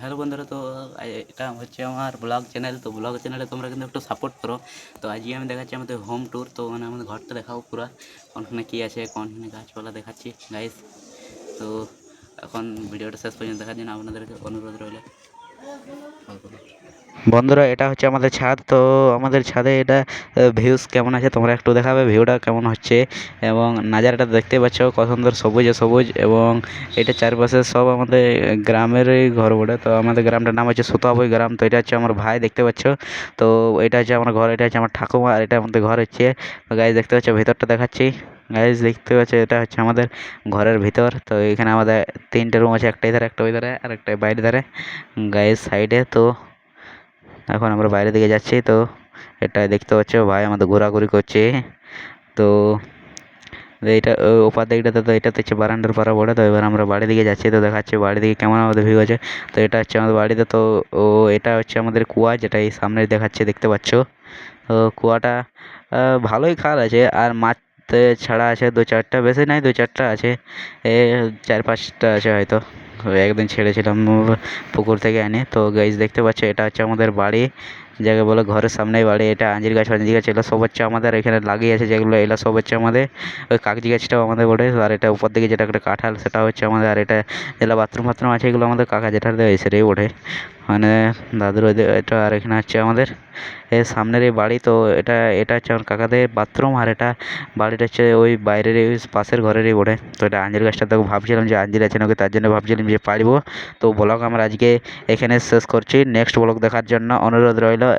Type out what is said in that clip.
Hello বন্ধুরা, তো এটা হচ্ছে আমার ব্লগ চ্যানেল তো ব্লগ চ্যানেলে তোমরা কিন্তু একটু সাপোর্ট করো। তো আজকে আমি দেখাচ্ছি আমাদের হোম ট্যুর তো মানে আমাদের ঘরটা দেখাও পুরো। কোনখানে কী আছে, কোনখানে গাছপালা দেখাচ্ছি গাইস তো এখন ভিডিওটা শেষ পর্যন্ত দেখার জন্য আপনাদেরকে অনুরোধ রইল। বন্ধুরা, এটা হচ্ছে আমাদের ছাদ। তো আমাদের ছাদে এটা ভিউজ কেমন আছে তোমরা একটু দেখাবে? ভিউটা কেমন হচ্ছে? এবং নাজারাটা দেখতে পাচ্ছ, কত সুন্দর সবুজে সবুজ এবং এটা চারপাশে সব আমাদের গ্রামেরই ঘর বটে। তো আমাদের গ্রামটার নাম হচ্ছে সুতাবই গ্রাম। তো এটা হচ্ছে আমার ভাই, দেখতে পাচ্ছ? তো এটা হচ্ছে আমার ঘর, এটা হচ্ছে আমার ঠাকুমা, আর এটা আমাদের ঘর হচ্ছে গাইজ দেখতে পাচ্ছ? ভেতরটা দেখাচ্ছি। গাইজ দেখতে পাচ্ছ, এটা হচ্ছে আমাদের ঘরের ভিতর। তো এখানে আমাদের তিনটে রুম আছে, একটা ধারে একটা ওই ধারে আর একটা বাইরে ধারে। গাইজ সাইডে তো এখন আমরা বাইরের দিকে যাচ্ছি, তো এটা দেখতে পাচ্ছ, ভাই আমাদের ঘোরাঘুরি করছে। তো এইটা ওপার দিকটাতে তো এটাতে হচ্ছে বারান্দার পাড়া বড়, তো এবার আমরা বাড়ির দিকে যাচ্ছি, তো দেখাচ্ছি বাড়ির দিকে কেমন আমাদের ভিউ আছে। তো এটা হচ্ছে আমাদের বাড়িতে, তো ও এটা হচ্ছে আমাদের কুয়া, যেটা এই সামনে দেখাচ্ছে, দেখতে পাচ্ছ। তো কুয়াটা ভালোই খাল আছে, আর মাছ তো ছাড়া আছে দু চারটা, বেশি নাই, দু চারটা আছে। এ চার পাঁচটা আছে হয়তো। একদিন ছেড়েছিলাম পুকুর থেকে এনে। তো গাইজ দেখতে পাচ্ছ, এটা হচ্ছে আমাদের বাড়ি। যাকে বলে ঘরের সামনেই বাড়ি। এটা আঞ্জির গাছ, ফাঞ্জির গাছ, এগুলো সব হচ্ছে আমাদের এখানে লাগিয়ে আছে যেগুলো, এগুলো সব হচ্ছে আমাদের। ওই কাগজি গাছটাও আমাদের বটে। আর এটা উপর দিকে যেটা একটা কাঁঠাল, সেটা হচ্ছে আমাদের। আর এটা যেগুলো বাথরুম ফাথরুম আছে, এগুলো আমাদের কাকা জেঠার দেয়, সেটাই বটে। মানে দাদুর ওই এটা আর এখানে হচ্ছে আমাদের। এ সামনের এই বাড়ি, তো এটা এটা হচ্ছে আমার কাকাদের বাথরুম আর এটা বাড়িটা হচ্ছে ওই বাইরের ওই পাশের ঘরেরই বটে তো এটা আঞ্জির গাছটা তো ভাবছিলাম যে আঞ্জির আছে নাকি, তার জন্য ভাবছিলাম যে পারব। তো ব্লগ আমরা আজকে এখানে শেষ করছি। নেক্সট ব্লগ দেখার জন্য অনুরোধ রইল।